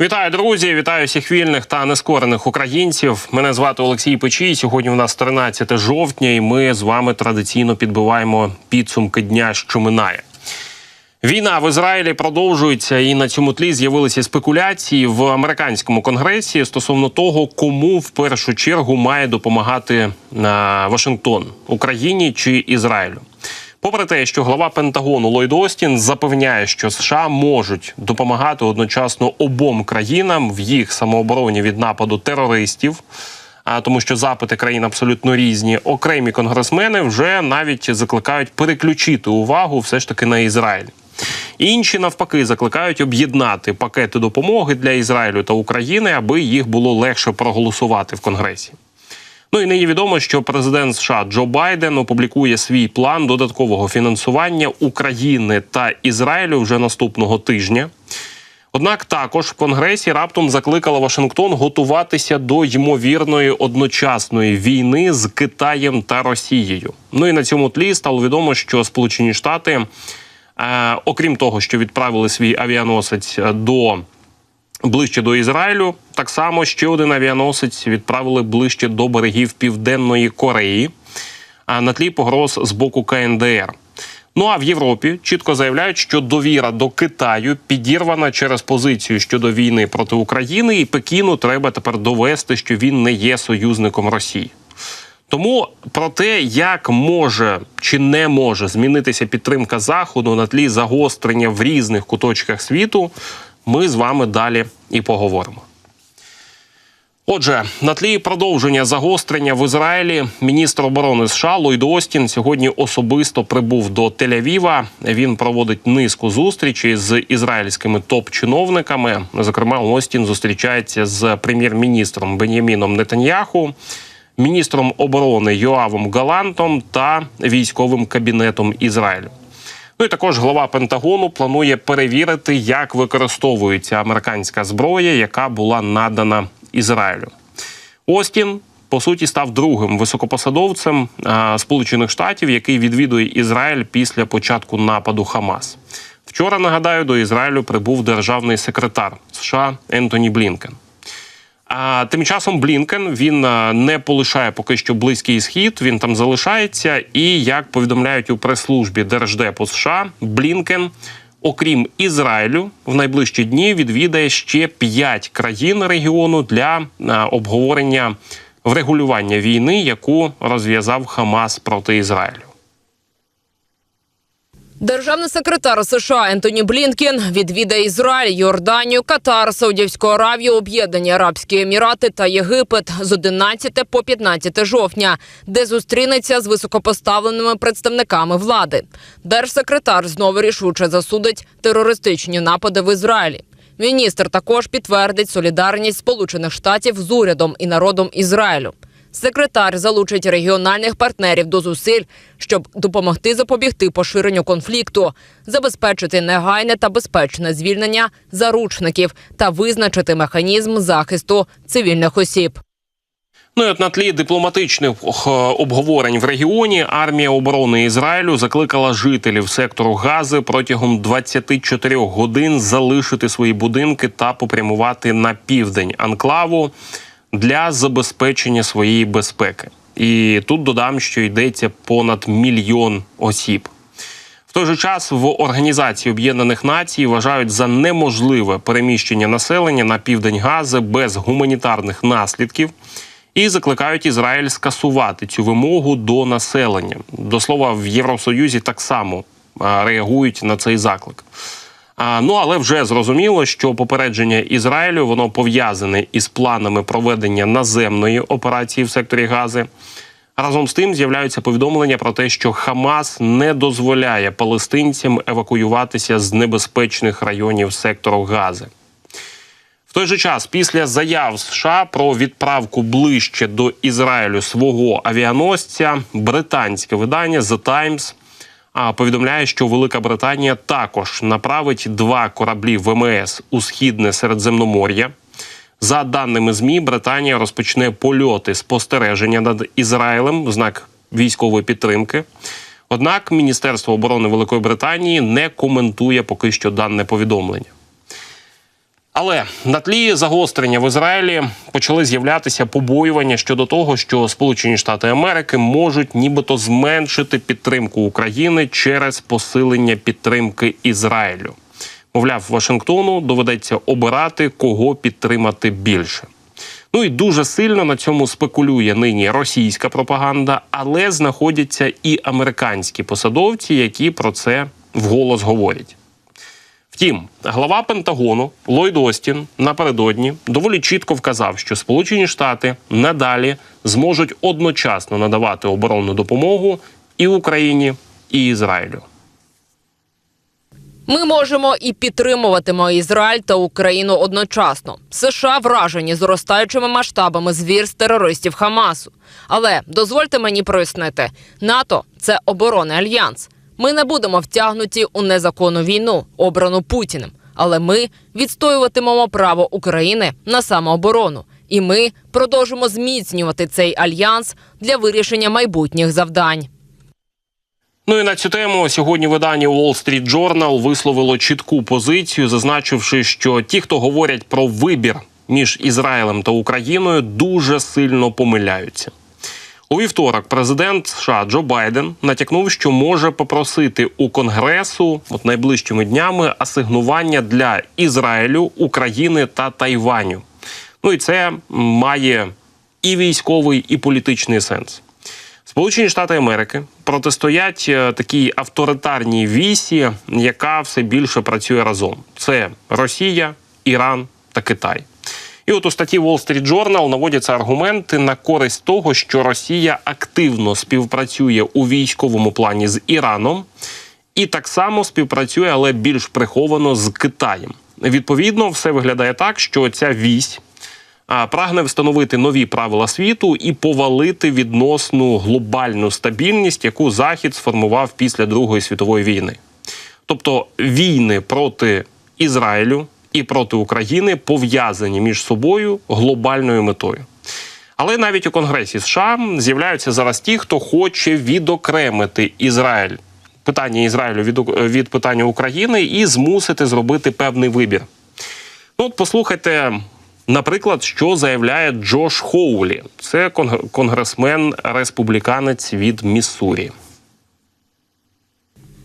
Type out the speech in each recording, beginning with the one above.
Вітаю, друзі! Вітаю всіх вільних та нескорених українців. Мене звати Олексій Печій. Сьогодні у нас 13 жовтня, і ми з вами традиційно підбиваємо підсумки дня, що минає. Війна в Ізраїлі продовжується, і на цьому тлі з'явилися спекуляції в американському конгресі стосовно того, кому в першу чергу має допомагати Вашингтон Україні чи Ізраїлю. Попри те, що глава Пентагону Ллойд Остін запевняє, що США можуть допомагати одночасно обом країнам в їх самообороні від нападу терористів. А тому, що запити країн абсолютно різні, окремі конгресмени вже навіть закликають переключити увагу все ж таки на Ізраїль. Інші навпаки закликають об'єднати пакети допомоги для Ізраїлю та України, аби їх було легше проголосувати в Конгресі. Ну і нині відомо, що президент США Джо Байден опублікує свій план додаткового фінансування України та Ізраїлю вже наступного тижня. Однак також в Конгресі раптом закликала Вашингтон готуватися до ймовірної одночасної війни з Китаєм та Росією. Ну і на цьому тлі стало відомо, що Сполучені Штати, е, окрім того, що відправили свій авіаносець до ближче до Ізраїлю, так само ще один авіаносець відправили ближче до берегів Південної Кореї, а на тлі погроз з боку КНДР. Ну а в Європі чітко заявляють, що довіра до Китаю підірвана через позицію щодо війни проти України, і Пекіну треба тепер довести, що він не є союзником Росії. Тому про те, як може чи не може змінитися підтримка заходу на тлі загострення в різних куточках світу, ми з вами далі і поговоримо. Отже, на тлі продовження загострення в Ізраїлі міністр оборони США Ллойд Остін сьогодні особисто прибув до Тель-Авіва. Він проводить низку зустрічей з ізраїльськими топ-чиновниками. Зокрема, Остін зустрічається з прем'єр-міністром Беняміном Нетаньяху, міністром оборони Йоавом Галантом та військовим кабінетом Ізраїлю. Ну і також глава Пентагону планує перевірити, як використовується американська зброя, яка була надана Ізраїлю. Остін по суті став другим високопосадовцем а, Сполучених Штатів, який відвідує Ізраїль після початку нападу Хамас. Вчора нагадаю, до Ізраїлю прибув державний секретар США Ентоні Блінкен. А тим часом Блінкен він не полишає поки що близький схід. Він там залишається. І як повідомляють у прес-службі Держдепу США, Блінкен, окрім Ізраїлю, в найближчі дні відвідає ще п'ять країн регіону для обговорення врегулювання війни, яку розв'язав Хамас проти Ізраїлю. Державний секретар США Ентоні Блінкен відвідає Ізраїль, Йорданію, Катар, Саудівську Аравію, Об'єднані Арабські Емірати та Єгипет з 11 по 15 жовтня, де зустрінеться з високопоставленими представниками влади. Держсекретар знову рішуче засудить терористичні напади в Ізраїлі. Міністр також підтвердить солідарність Сполучених Штатів з урядом і народом Ізраїлю. Секретар залучить регіональних партнерів до зусиль, щоб допомогти запобігти поширенню конфлікту, забезпечити негайне та безпечне звільнення заручників та визначити механізм захисту цивільних осіб. Ну і от на тлі дипломатичних обговорень в регіоні армія оборони Ізраїлю закликала жителів сектору Гази протягом 24 годин залишити свої будинки та попрямувати на південь анклаву для забезпечення своєї безпеки. І тут додам, що йдеться понад мільйон осіб. В той же час в Організації Об'єднаних Націй вважають за неможливе переміщення населення на південь Гази без гуманітарних наслідків і закликають Ізраїль скасувати цю вимогу до населення. До слова, в Євросоюзі так само реагують на цей заклик. Ну але вже зрозуміло, що попередження Ізраїлю воно пов'язане із планами проведення наземної операції в секторі Гази. Разом з тим з'являються повідомлення про те, що Хамас не дозволяє палестинцям евакуюватися з небезпечних районів сектору Гази. В той же час, після заяв США про відправку ближче до Ізраїлю свого авіаносця, британське видання The Times повідомляє, що Велика Британія також направить два кораблі ВМС у східне Середземномор'я. За даними змі, Британія розпочне польоти спостереження над Ізраїлем в знак військової підтримки. Однак Міністерство оборони Великої Британії не коментує поки що дане повідомлення. Але на тлі загострення в Ізраїлі почали з'являтися побоювання щодо того, що Сполучені Штати Америки можуть нібито зменшити підтримку України через посилення підтримки Ізраїлю. Мовляв, Вашингтону доведеться обирати, кого підтримати більше. Ну і дуже сильно на цьому спекулює нині російська пропаганда, але знаходяться і американські посадовці, які про це вголос говорять. Втім, глава Пентагону Ллойд Остін напередодні доволі чітко вказав, що Сполучені Штати надалі зможуть одночасно надавати оборонну допомогу і Україні, і Ізраїлю. Ми можемо і підтримуватимо Ізраїль та Україну одночасно. США вражені зростаючими масштабами звірств терористів Хамасу. Але дозвольте мені прояснити: НАТО це оборонний альянс. Ми не будемо втягнуті у незаконну війну, обрану Путіним. Але ми відстоюватимемо право України на самооборону, і ми продовжимо зміцнювати цей альянс для вирішення майбутніх завдань. Ну і на цю тему сьогодні видання Wall Street Journal висловило чітку позицію, зазначивши, що ті, хто говорять про вибір між Ізраїлем та Україною, дуже сильно помиляються. У вівторок президент США Джо Байден натякнув, що може попросити у Конгресу от найближчими днями асигнування для Ізраїлю, України та Тайваню. Ну і це має і військовий, і політичний сенс. Сполучені Штати Америки протистоять е, такій авторитарній вісі, яка все більше працює разом. Це Росія, Іран та Китай. І от у статті Wall Street Journal наводяться аргументи на користь того, що Росія активно співпрацює у військовому плані з Іраном, і так само співпрацює, але більш приховано з Китаєм. Відповідно, все виглядає так, що ця вісь прагне встановити нові правила світу і повалити відносну глобальну стабільність, яку Захід сформував після Другої світової війни. Тобто війни проти Ізраїлю і проти України пов'язані між собою глобальною метою. Але навіть у Конгресі США з'являються зараз ті, хто хоче відокремити Ізраїль, питання Ізраїлю від, від питання України і змусити зробити певний вибір. Ну, от послухайте, наприклад, що заявляє Джош Хоулі. Це конг- конгресмен республіканець від Міссурі.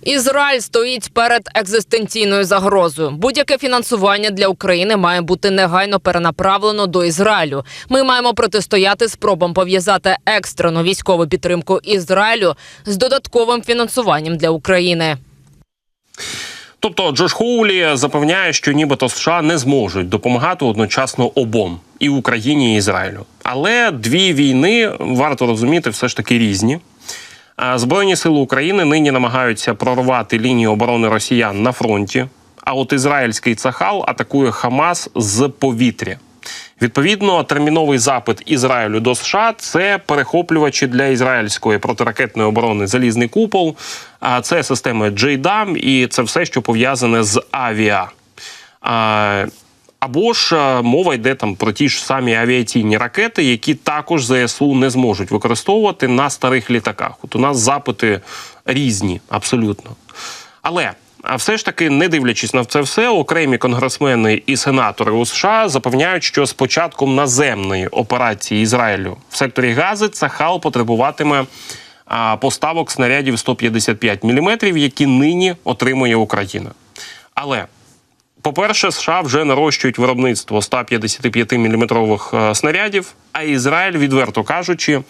Ізраїль стоїть перед екзистенційною загрозою. Будь-яке фінансування для України має бути негайно перенаправлено до Ізраїлю. Ми маємо протистояти спробам пов'язати екстрену військову підтримку Ізраїлю з додатковим фінансуванням для України. Тобто Джош Хоулі запевняє, що нібито США не зможуть допомагати одночасно обом і Україні, і Ізраїлю. Але дві війни варто розуміти, все ж таки різні. Збройні сили України нині намагаються прорвати лінію оборони росіян на фронті. А от ізраїльський цахал атакує Хамас з повітря. Відповідно, терміновий запит Ізраїлю до США це перехоплювачі для ізраїльської протиракетної оборони Залізний купол, а це системи JDAM і це все, що пов'язане з авіа. Або ж е, мова йде там про ті ж самі авіаційні ракети, які також ЗСУ не зможуть використовувати на старих літаках. От у нас запити різні, абсолютно. Але все ж таки, не дивлячись на це все, окремі конгресмени і сенатори у США запевняють, що з початком наземної операції Ізраїлю в секторі Гази Цахал потребуватиме поставок снарядів 155 мм, які нині отримує Україна. Але по-перше, США вже нарощують виробництво 155-мм снарядів, а Ізраїль, відверто кажучи,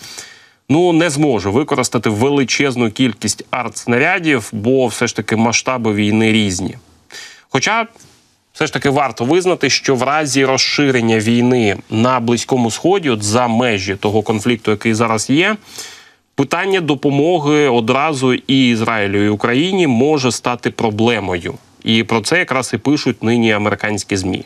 ну не зможе використати величезну кількість артснарядів, бо все ж таки масштаби війни різні. Хоча все ж таки варто визнати, що в разі розширення війни на Близькому Сході, от за межі того конфлікту, який зараз є, питання допомоги одразу і Ізраїлю, і Україні може стати проблемою. І про це якраз і пишуть нині американські змі.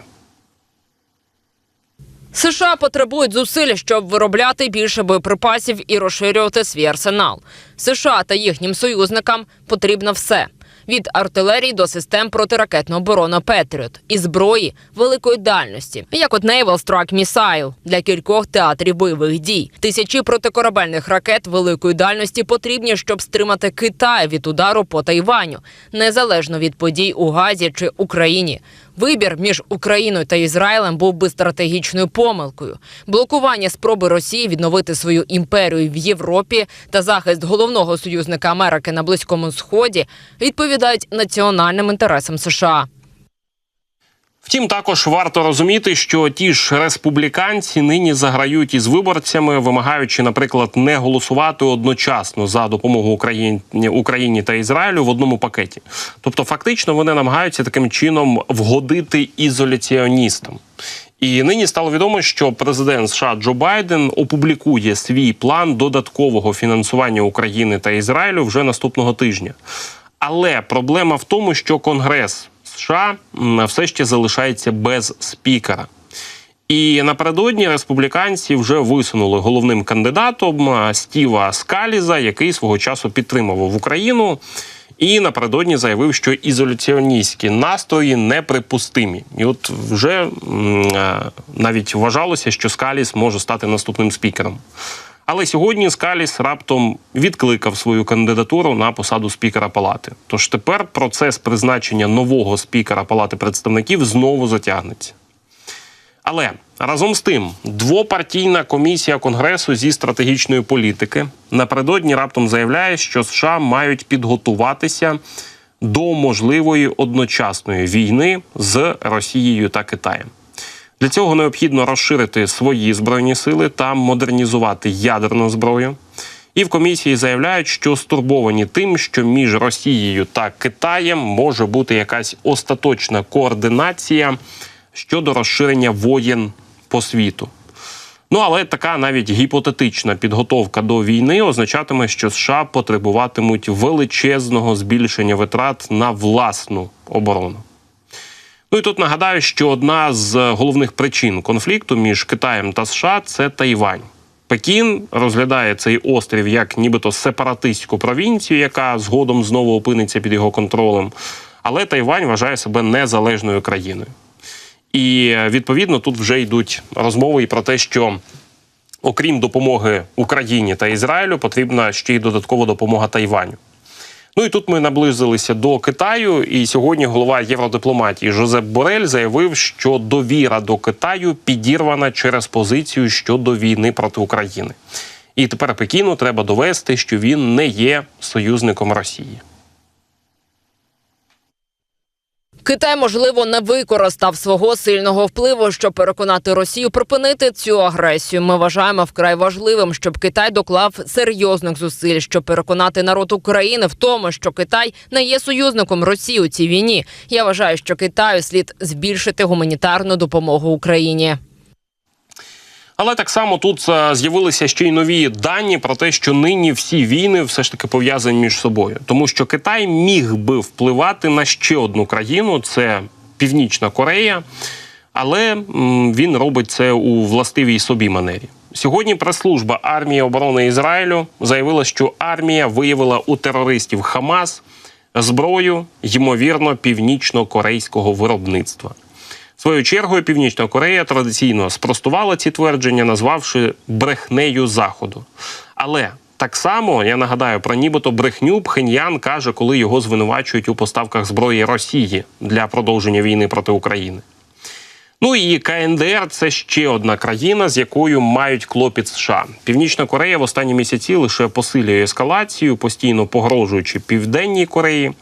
США потребують зусиль, щоб виробляти більше боєприпасів і розширювати свій арсенал. США та їхнім союзникам потрібно все. Від артилерії до систем протиракетного оборони Петріот і зброї великої дальності, як от Naval Strike Missile для кількох театрів бойових дій. Тисячі протикорабельних ракет великої дальності потрібні, щоб стримати Китай від удару по Тайваню, незалежно від подій у Газі чи Україні. Вибір між Україною та Ізраїлем був би стратегічною помилкою. Блокування спроби Росії відновити свою імперію в Європі та захист головного союзника Америки на Близькому Сході відповідають національним інтересам США. Втім, також варто розуміти, що ті ж республіканці нині заграють із виборцями, вимагаючи, наприклад, не голосувати одночасно за допомогу Україні, Україні та Ізраїлю в одному пакеті. Тобто, фактично, вони намагаються таким чином вгодити ізоляціоністам. І нині стало відомо, що президент США Джо Байден опублікує свій план додаткового фінансування України та Ізраїлю вже наступного тижня. Але проблема в тому, що Конгрес США все ще залишається без спікера. І напередодні республіканці вже висунули головним кандидатом Стіва Скаліза, який свого часу підтримував Україну. І напередодні заявив, що ізоляціоністські настрої неприпустимі. І от вже навіть вважалося, що Скаліс може стати наступним спікером. Але сьогодні Скаліс раптом відкликав свою кандидатуру на посаду спікера палати. Тож тепер процес призначення нового спікера Палати представників знову затягнеться. Але разом з тим, двопартійна комісія Конгресу зі стратегічної політики напередодні раптом заявляє, що США мають підготуватися до можливої одночасної війни з Росією та Китаєм. Для цього необхідно розширити свої збройні сили та модернізувати ядерну зброю. І в комісії заявляють, що стурбовані тим, що між Росією та Китаєм може бути якась остаточна координація щодо розширення воєн по світу. Ну але така навіть гіпотетична підготовка до війни означатиме, що США потребуватимуть величезного збільшення витрат на власну оборону. Ну і тут нагадаю, що одна з головних причин конфлікту між Китаєм та США це Тайвань. Пекін розглядає цей острів як нібито сепаратистську провінцію, яка згодом знову опиниться під його контролем. Але Тайвань вважає себе незалежною країною. І е, відповідно тут вже йдуть розмови і про те, що окрім допомоги Україні та Ізраїлю, потрібна ще й додаткова допомога Тайваню. Ну і тут ми наблизилися до Китаю. І сьогодні голова євродипломатії Жозеп Борель заявив, що довіра до Китаю підірвана через позицію щодо війни проти України. І тепер Пекіну треба довести, що він не є союзником Росії. Китай, можливо, не використав свого сильного впливу, щоб переконати Росію припинити цю агресію. Ми вважаємо вкрай важливим, щоб Китай доклав серйозних зусиль, щоб переконати народ України в тому, що Китай не є союзником Росії у цій війні. Я вважаю, що Китаю слід збільшити гуманітарну допомогу Україні. Але так само тут е, з'явилися ще й нові дані про те, що нині всі війни все ж таки пов'язані між собою, тому що Китай міг би впливати на ще одну країну це Північна Корея, але він робить це у властивій собі манері. Сьогодні прес-служба армії оборони Ізраїлю заявила, що армія виявила у терористів Хамас зброю, ймовірно, північно-корейського виробництва. Своєю чергою Північна Корея традиційно спростувала ці твердження, назвавши брехнею Заходу. Але так само я нагадаю про нібито брехню Пхеньян каже, коли його звинувачують у поставках зброї Росії для продовження війни проти України. Ну і КНДР це ще одна країна, з якою мають клопіт США. Північна Корея в останні місяці лише посилює ескалацію, постійно погрожуючи Південній Кореї.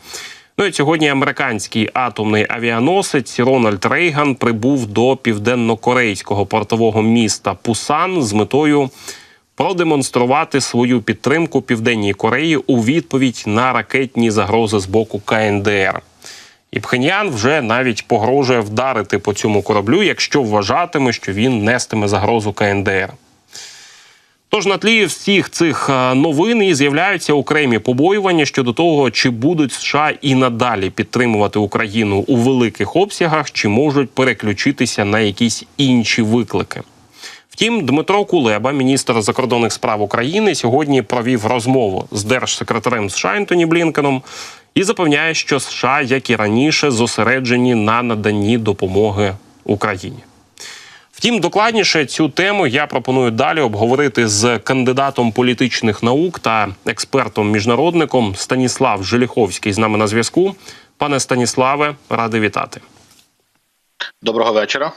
Ну і сьогодні американський атомний авіаносець Рональд Рейган прибув до південно-корейського портового міста Пусан з метою продемонструвати свою підтримку Південній Кореї у відповідь на ракетні загрози з боку КНДР. І Пхеньян вже навіть погрожує вдарити по цьому кораблю, якщо вважатиме, що він нестиме загрозу КНДР. Тож на тлі всіх цих е, новин і з'являються окремі побоювання щодо того, чи будуть США і надалі підтримувати Україну у великих обсягах, чи можуть переключитися на якісь інші виклики. Втім, Дмитро Кулеба, міністр закордонних справ України, сьогодні провів розмову з держсекретарем США Ентоні Блінкеном і запевняє, що США, як і раніше, зосереджені на наданні допомоги Україні. Втім, докладніше цю тему я пропоную далі обговорити з кандидатом політичних наук та експертом-міжнародником Станіслав Желіховський з нами на зв'язку. Пане Станіславе, радий вітати. Доброго вечора.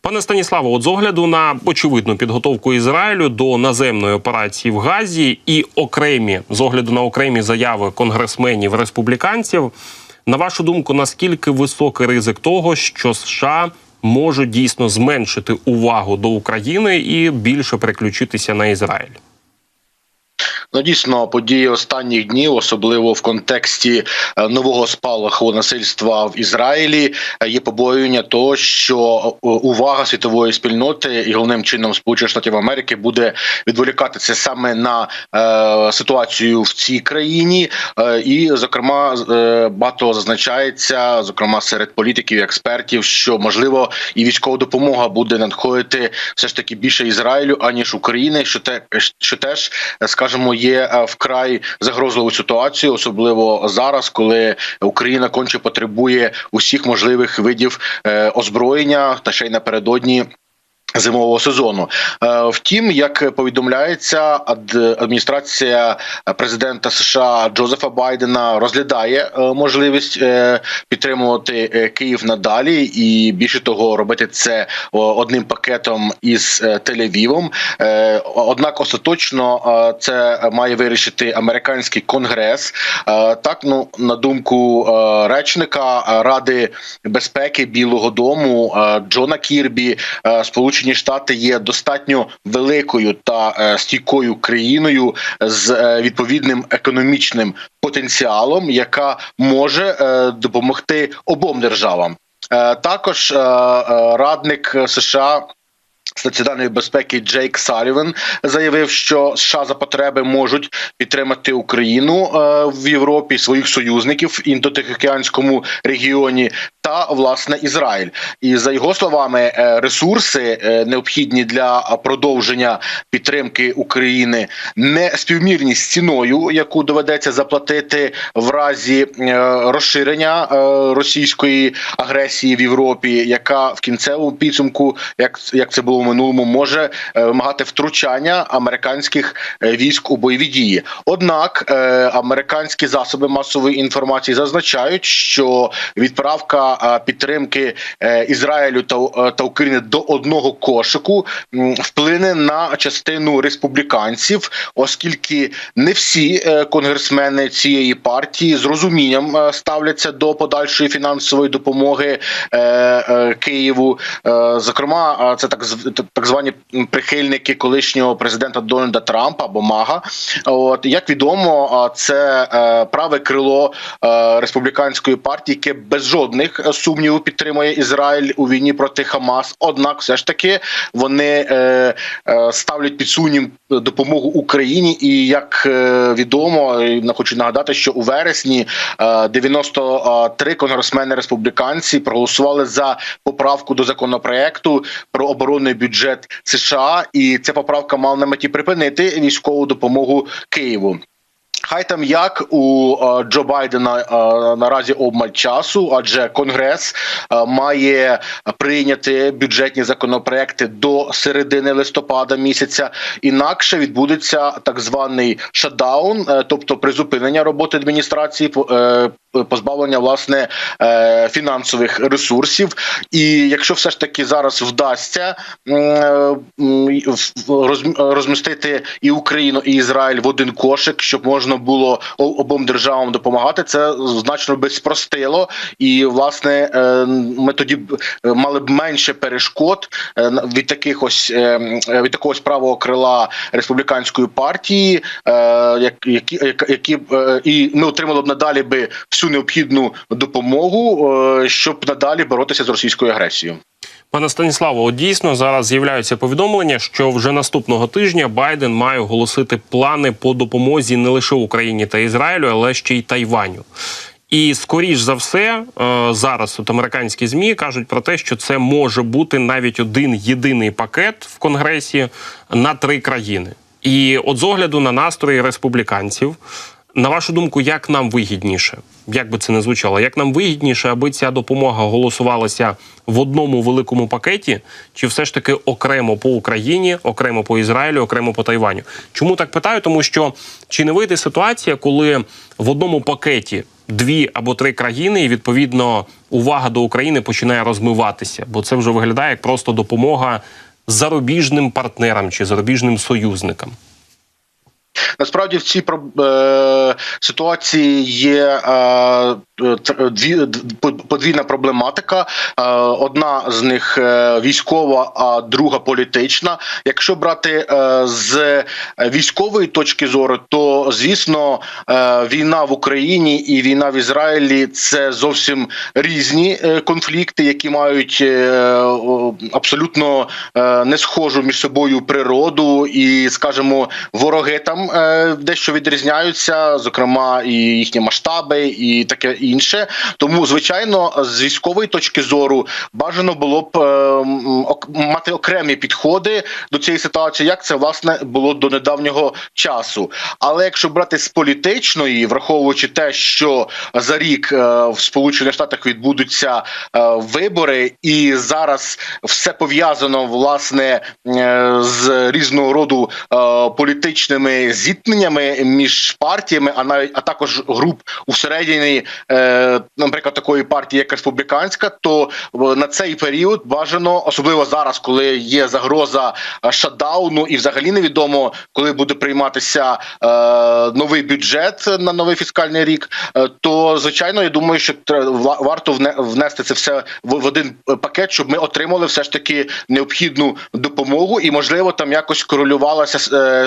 Пане Станіславе, от з огляду на очевидну підготовку Ізраїлю до наземної операції в Газі і окремі з огляду на окремі заяви конгресменів республіканців, на вашу думку, наскільки високий ризик того, що США можуть дійсно зменшити увагу до України і більше переключитися на Ізраїль? Ну дійсно події останніх днів, особливо в контексті е, нового спалаху насильства в Ізраїлі, е, є побоювання того, що е, увага світової спільноти і головним чином Сполучених Штатів Америки буде відволікатися саме на е, ситуацію в цій країні, е, і зокрема е, багато зазначається, зокрема серед політиків і експертів, що можливо і військова допомога буде надходити все ж таки більше Ізраїлю аніж України, що те, що теж е, скажімо, є е, вкрай загрозливу ситуацію, особливо зараз, коли Україна конче потребує усіх можливих видів е, озброєння та ще й напередодні. Зимового сезону, Е, втім, як повідомляється, ад- адміністрація президента США Джозефа Байдена розглядає е, можливість е, підтримувати Київ надалі, і більше того, робити це одним пакетом із Тель-Авівом. Однак, остаточно це має вирішити американський конгрес. Так, ну на думку речника Ради безпеки Білого Дому Джона Кірбі, е, Сполучені Штати є достатньо великою та е, стійкою країною з е, відповідним економічним потенціалом, яка може е, допомогти обом державам. Також радник США. Національної безпеки Джейк Салівен заявив, що США за потреби можуть підтримати Україну е, в Європі своїх союзників в індотихоокеанському регіоні та власне Ізраїль. І за його словами, е, ресурси е, необхідні для продовження підтримки України не співмірні з ціною, яку доведеться заплатити в разі розширення російської агресії в Європі, яка в кінцевому підсумку, як, як це було минулому, може е, вимагати втручання американських е, військ у бойові дії. Однак е, американські засоби масової інформації зазначають, що відправка підтримки Ізраїлю та, та України до одного кошику вплине на частину республіканців, оскільки не всі конгресмени цієї партії з розумінням ставляться до подальшої фінансової допомоги Києву. Зокрема, це так так звані прихильники колишнього президента Дональда Трампа або Мага. От як відомо, це е, праве крило е, республіканської партії, яке без жодних е, сумнівів підтримує Ізраїль у війні проти Хамас. Однак, все ж таки, вони ставлять під сумнів допомогу Україні. І як відомо, хочу нагадати, що у вересні е, 93 конгресмени республіканці проголосували за поправку до законопроекту про оборонний бюджет США, і ця поправка мала на меті припинити військову допомогу Києву. Хай там як у е, Джо Байдена е, наразі обмаль часу, адже Конгрес е, має прийняти бюджетні законопроекти до середини листопада місяця. Інакше відбудеться так званий шатдаун, тобто призупинення роботи адміністрації, позбавлення власне е, фінансових ресурсів. І якщо все ж таки зараз вдасться розмістити і Україну, і Ізраїль в один кошик, щоб можна було обом державам допомагати, це значно би спростило. І власне е, ми тоді б е, мали б менше перешкод від таких ось від такогось правого крила республіканської партії, як- які як- які і ми отримали б надалі би всю необхідну допомогу, е, щоб надалі боротися з російською агресією. Пане Станіславо, от дійсно зараз з'являються повідомлення, що вже наступного тижня Байден має оголосити плани по допомозі не лише Україні та Ізраїлю, але ще й Тайваню. І скоріш за все, е, зараз от американські змі кажуть про те, що це може бути навіть один єдиний пакет в конгресі на три країни. І от з огляду на настрої республіканців, На вашу думку, як нам вигідніше? Як би це не звучало? Як нам вигідніше, аби ця допомога голосувалася в одному великому пакеті, чи все ж таки окремо по Україні, окремо по Ізраїлю, окремо по Тайваню? Чому так питаю? Тому що чи не вийде ситуація, коли в одному пакеті дві або три країни, і відповідно увага до України починає розмиватися, бо це вже виглядає як просто допомога зарубіжним партнерам чи зарубіжним союзникам. Насправді в цій е, ситуації є е, дві подвійна проблематика. Е, одна з них е, військова, а друга політична. Якщо брати е, з військової точки зору, то звісно е, війна в Україні і війна в Ізраїлі це зовсім різні е, конфлікти, які мають е, абсолютно е, не схожу між собою природу, і скажімо, вороги там е, дещо відрізняються, зокрема і їхні масштаби, і таке інше. Тому, звичайно, з військової точки зору бажано було б е, мати окремі підходи до цієї ситуації, як це власне було до недавнього часу. Але якщо брати з політичної, враховуючи те, що за рік е, в Сполучених Штатах відбудуться е, вибори, і зараз все пов'язано власне е, з різного роду е, політичними зіткненнями між партіями, а навіть а також груп усередині, е, наприклад, такої партії, як республіканська, то на цей період бажано, особливо зараз, коли є загроза е, шатдауну, і взагалі невідомо, коли буде прийматися е, новий бюджет на новий фіскальний рік. е, То звичайно, я думаю, що варто вне- внести це все в, один пакет, щоб ми отримали все ж таки необхідну допомогу, і можливо там якось корелювалася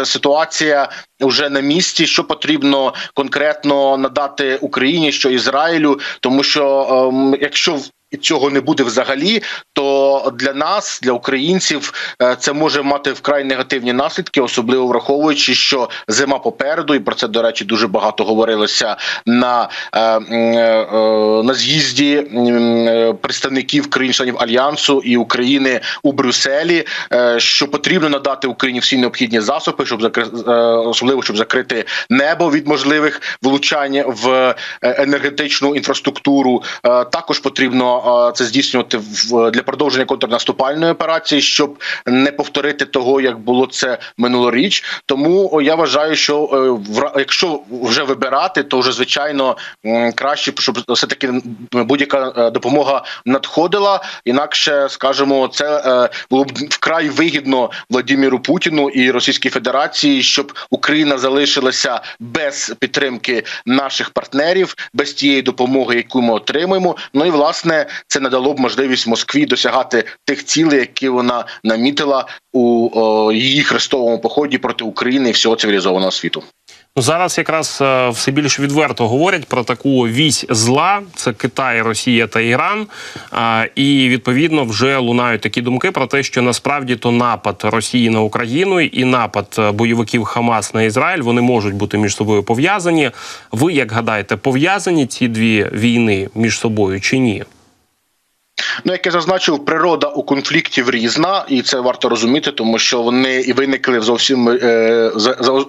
ситуація вже на місці, що потрібно конкретно надати Україні, що Ізраїлю, тому що ем, якщо Цього не буде взагалі, то для нас, для українців, е, це може мати вкрай негативні наслідки, особливо враховуючи, що зима попереду, і про це до речі дуже багато говорилося на, е, е, на з'їзді представників країн-членів альянсу і України у Брюсселі, що потрібно надати Україні всі необхідні засоби, щоб закри- е, особливо щоб закрити небо від можливих влучань в енергетичну інфраструктуру. Також потрібно це здійснювати в для продовження контрнаступальної операції, щоб не повторити того, як було це минулоріч. Тому я вважаю, що е, якщо вже вибирати, то вже звичайно краще, щоб все таки будь-яка е, допомога надходила. Інакше скажімо, це е, було б вкрай вигідно Владимиру Путіну і Російській Федерації, щоб Україна залишилася без підтримки наших партнерів, без тієї допомоги, яку ми отримуємо. Ну і власне це надало б можливість Москві досягати тих цілей, які вона намітила у о, її хрестовому поході проти України і всього цивілізованого світу. Ну, зараз якраз е, все більш відверто говорять про таку вісь зла: це Китай, Росія та Іран. І відповідно вже лунають такі думки про те, що насправді то напад Росії на Україну і напад е, бойовиків Хамас на Ізраїль вони можуть бути між собою пов'язані. Ви як гадаєте, пов'язані ці дві війни між собою чи ні? Ну, як я зазначив, природа у конфліктів різна, і це варто розуміти, тому що вони і виникли в зовсім е,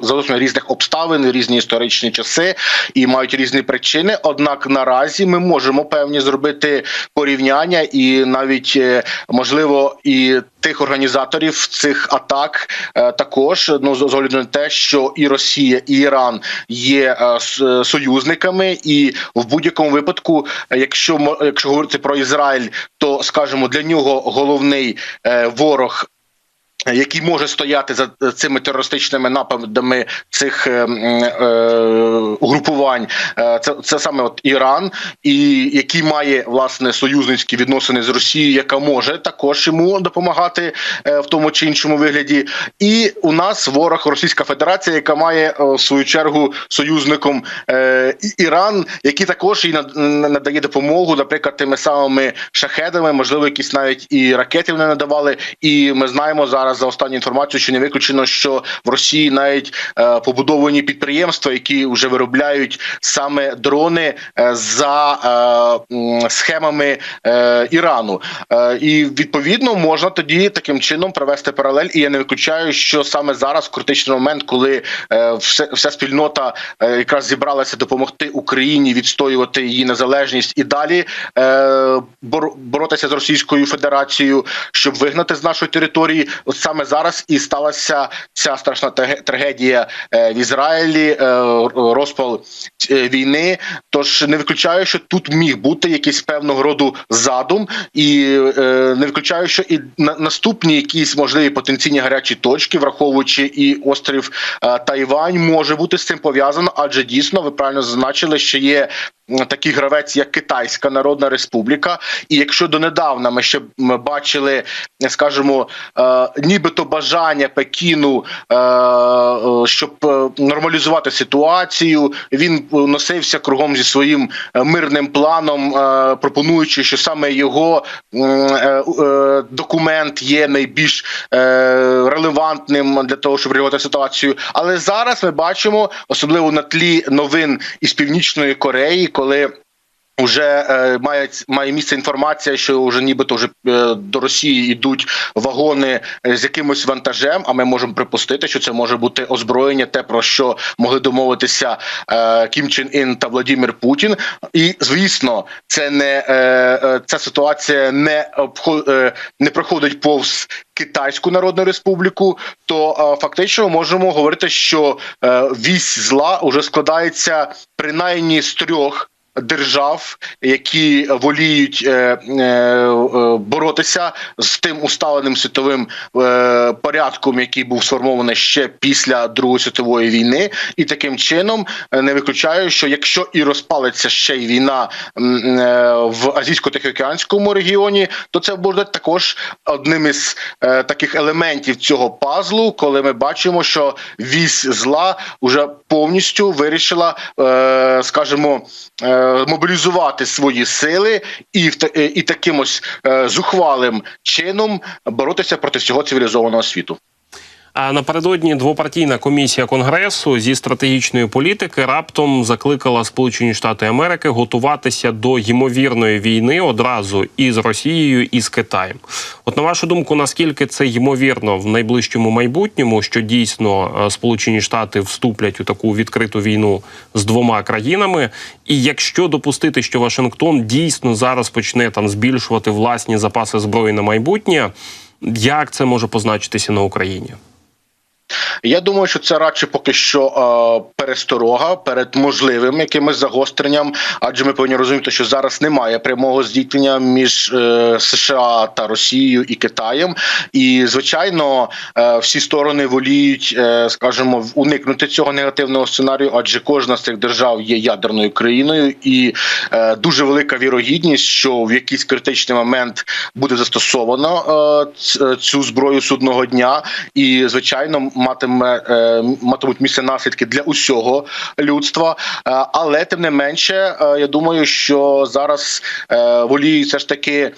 зовсім різних обставин, різні історичні часи і мають різні причини. Однак наразі ми можемо певні зробити порівняння, і навіть е, можливо і тих організаторів цих атак е, також ну з огляду на те, що і Росія, і Іран є е, союзниками, і в будь-якому випадку, якщо якщо говорити про Ізраїль, то скажімо, для нього головний е, ворог. Який може стояти за цими терористичними нападами цих е, е, угрупувань, е, це, це саме от Іран, і який має власне союзницькі відносини з Росією, яка може також йому допомагати е, в тому чи іншому вигляді. І у нас ворог Російська Федерація, яка має в свою чергу союзником е, Іран, який також над- надає допомогу, наприклад, тими самими шахедами, можливо, якісь навіть і ракети вони надавали. І ми знаємо зараз зараз за останню інформацію, що не виключено, що в Росії навіть е, побудовані підприємства, які вже виробляють саме дрони е, за е, схемами Ірану. І відповідно можна тоді таким чином провести паралель. І я не виключаю, що саме зараз в критичний момент, коли все, вся спільнота якраз зібралася допомогти Україні відстоювати її незалежність і далі боротися з Російською Федерацією, щоб вигнати з нашої території. Саме зараз і сталася ця страшна трагедія е, в Ізраїлі, е, розпал е, війни. Тож не виключаю, що тут міг бути якийсь певного роду задум, і не виключаю, що і на наступні якісь можливі потенційні гарячі точки, враховуючи і острів Тайвань, може бути з цим пов'язано, адже дійсно ви правильно зазначили, що є. Такий гравець, як Китайська Народна Республіка, і якщо донедавна ми ще бачили, скажімо, е, нібито бажання Пекіну, е, е, щоб нормалізувати ситуацію, він носився кругом зі своїм мирним планом, пропонуючи, що саме його документ є найбільш релевантним для того, щоб регулювати ситуацію. Але зараз ми бачимо, особливо на тлі новин із північної Кореї, коли Уже е, має має місце інформація, що вже нібито вже е, до Росії йдуть вагони е, з якимось вантажем. А ми можемо припустити, що це може бути озброєння, те про що могли домовитися е, Кім Чен Ін та Владимир Путін. І звісно, це не е, е, ця ситуація не обхо, е, не проходить повз Китайську Народну Республіку. То е, фактично можемо говорити, що е, вісь зла вже складається принаймні з трьох держав, які воліють е, е, е, боротися з тим усталеним світовим порядком, який був сформований ще після Другої світової війни, і таким чином не виключаю, що якщо і розпалиться ще й війна в азійсько-тихоокеанському регіоні, то це буде також одним із таких елементів цього пазлу, коли ми бачимо, що вісь зла вже повністю вирішила, скажімо, мобілізувати свої сили і в і таким ось е, зухвалим чином боротися проти всього цивілізованого світу. Напередодні двопартійна комісія конгресу зі стратегічної політики раптом закликала Сполучені Штати Америки готуватися до ймовірної війни одразу і з Росією, і з Китаєм. От на вашу думку, наскільки це ймовірно в найближчому майбутньому, що дійсно е, Сполучені Штати вступлять у таку відкриту війну з двома країнами? І якщо допустити, що Вашингтон дійсно зараз почне там збільшувати власні запаси зброї на майбутнє, як це може позначитися на Україні? Я думаю, що це радше поки що е, пересторога перед можливим якимось загостренням, адже ми повинні розуміти, що зараз немає прямого зіткнення між е, США та Росією і Китаєм, і звичайно, е, всі сторони воліють, скажімо, уникнути цього негативного сценарію, адже кожна з цих держав є ядерною країною, і дуже велика вірогідність, що в якийсь критичний момент буде застосовано цю зброю судного дня, і звичайно матиме е, матимуть місце наслідки для усього людства. Е, Але тим не менше, е, я думаю, що зараз воліють все ж таки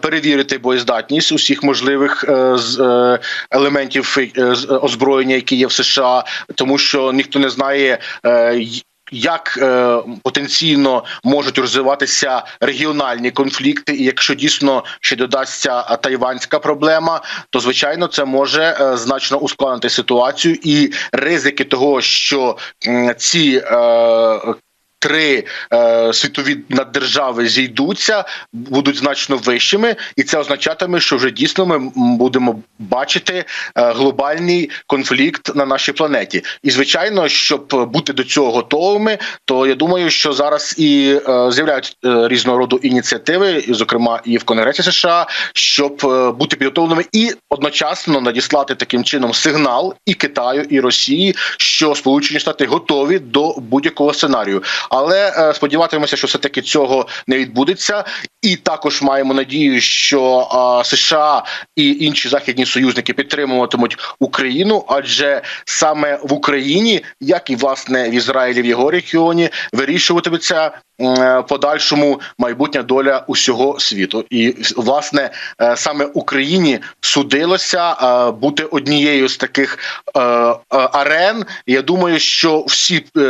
перевірити боєздатність усіх можливих елементів озброєння, які є в США, тому що ніхто не знає. Як е, потенційно можуть розвиватися регіональні конфлікти, і якщо дійсно ще додасться тайванська проблема, то звичайно це може е, значно ускладнити ситуацію, і ризики того, що е, ці е, Три е, світові наддержави зійдуться, будуть значно вищими, і це означатиме, що вже дійсно ми будемо бачити е, глобальний конфлікт на нашій планеті. І звичайно, щоб бути до цього готовими, то я думаю, що зараз і е, з'являються е, різного роду ініціативи, зокрема і в Конгресі США, щоб е, бути підготовленими і одночасно надіслати таким чином сигнал і Китаю, і Росії, що Сполучені Штати готові до будь-якого сценарію. Але е, сподіватимемося, що все таки цього не відбудеться, і також маємо надію, що е, США і інші західні союзники підтримуватимуть Україну, адже саме в Україні, як і власне в Ізраїлі в його регіоні, вирішуватиметься подальшому майбутня доля усього світу. І власне е, саме Україні судилося е, бути однією з таких е, е, арен. Я думаю, що всі е,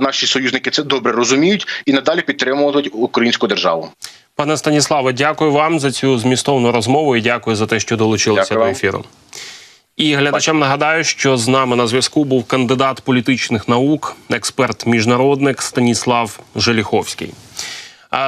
наші союзники це добре розуміють і надалі підтримують українську державу. Пане Станіславе, дякую вам за цю змістовну розмову і дякую за те, що долучилися до ефіру. І глядачам нагадаю, що з нами на зв'язку був кандидат політичних наук, експерт міжнародник Станіслав Желіховський.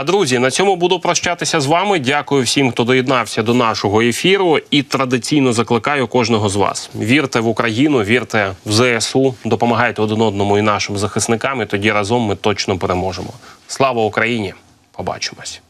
Друзі, на цьому буду прощатися з вами. Дякую всім, хто доєднався до нашого ефіру. І традиційно закликаю кожного з вас: вірте в Україну, вірте в ЗСУ, допомагайте один одному і нашим захисникам. І тоді разом ми точно переможемо. Слава Україні! Побачимось.